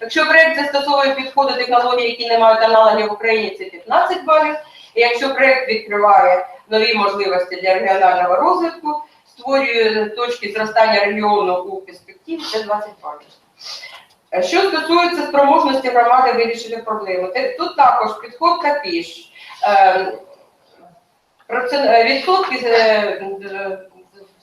Якщо проект застосовує підходи технології, які не мають аналогів в Україні, це 15 балів. І якщо проект відкриває нові можливості для регіонального розвитку, створює точки зростання регіону у перспективі, це 20 балів. Е, Що стосується спроможності громади вирішити проблеми, тут також підход такий ж. Е, Відсотки е,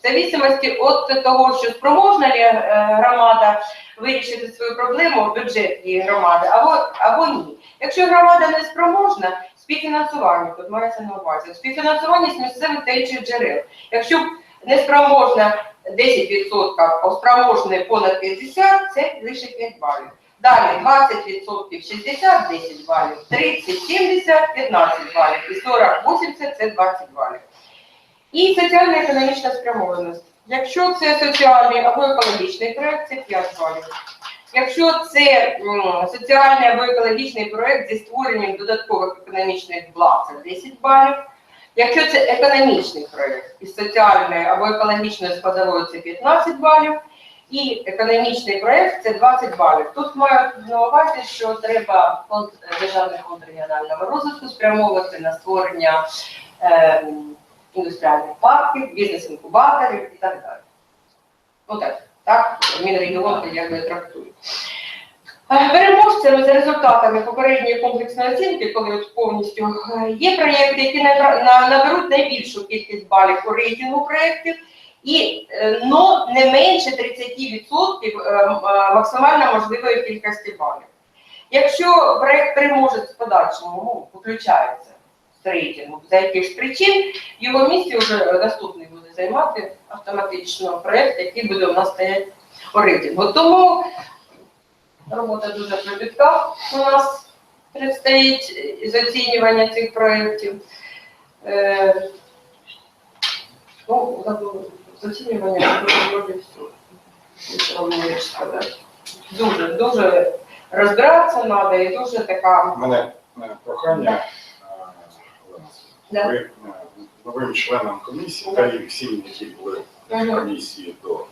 в зависимості від того, що спроможна ли е, громада вирішити свою проблему, бюджет її громади, або, або ні. Якщо громада не спроможна, співфінансування тут мається на увазі. Співфінансування з місцевих та інших джерел. Якщо не спроможна 10%, а спроможна понад 50%, це лише 5 балів. Далі 20% 60, 10 балів, 30, 70, 15 балів і 40, 80 це 20 балів. І соціально-економічна спрямованість. Якщо це соціальний або екологічний проект, це 5 балів. Якщо це соціальний або екологічний проект зі створенням додаткових економічних благ, це 10 балів. Якщо це економічний проект із соціальною або екологічною складовою, це 15 балів. І економічний проект це 20 балів. Тут маю на увазі, що треба фонд державний фонд регіонального розвитку спрямовувати на створення е, індустріальних парків, бізнес-інкубаторів і так далі. Ну так, так, Мінрегіон якби трактує. Е, Переможцями за результатами попередньої комплексної оцінки, коли от повністю е, є проєкти, які наберуть найбільшу кількість балів у рейтингу проєктів, і е, но не менше 30% е, м- е, максимально можливої кількості балів. Якщо проєкт переможець в подальшому ну, виключається з рейтингу за якихось причин, його місце вже наступний буде займати автоматично проєкт, який буде у нас стояти у рейтингу. Тому робота дуже кропітка у нас предстоїть з оцінювання цих проєктів. Е, ну, з оцінювання вроді все. Дуже, дуже розбиратися треба і дуже така. У мене е, прохання Да. ви е, новим членам комісії, та і всім, які були в комісії до,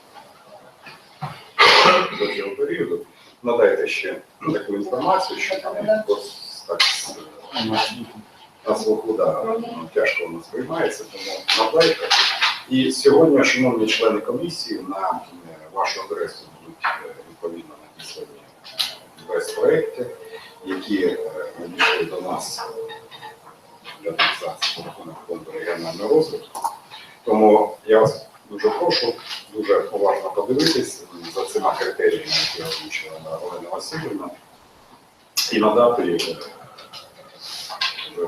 до цього періоду, надайте ще таку інформацію, що там ось так е, на слуху да, ну, тяжко воно сприймається, тому надайте. І сьогодні, шановні члени комісії, на е, вашу адресу будуть е, відповідно надіслані весь проекти, які е, надійшли до нас е, для за рахунок фонду регіонального розвитку. Тому я вас дуже прошу дуже уважно подивитись за цими критеріями, які озвучила Олена Васильівна, і надати е,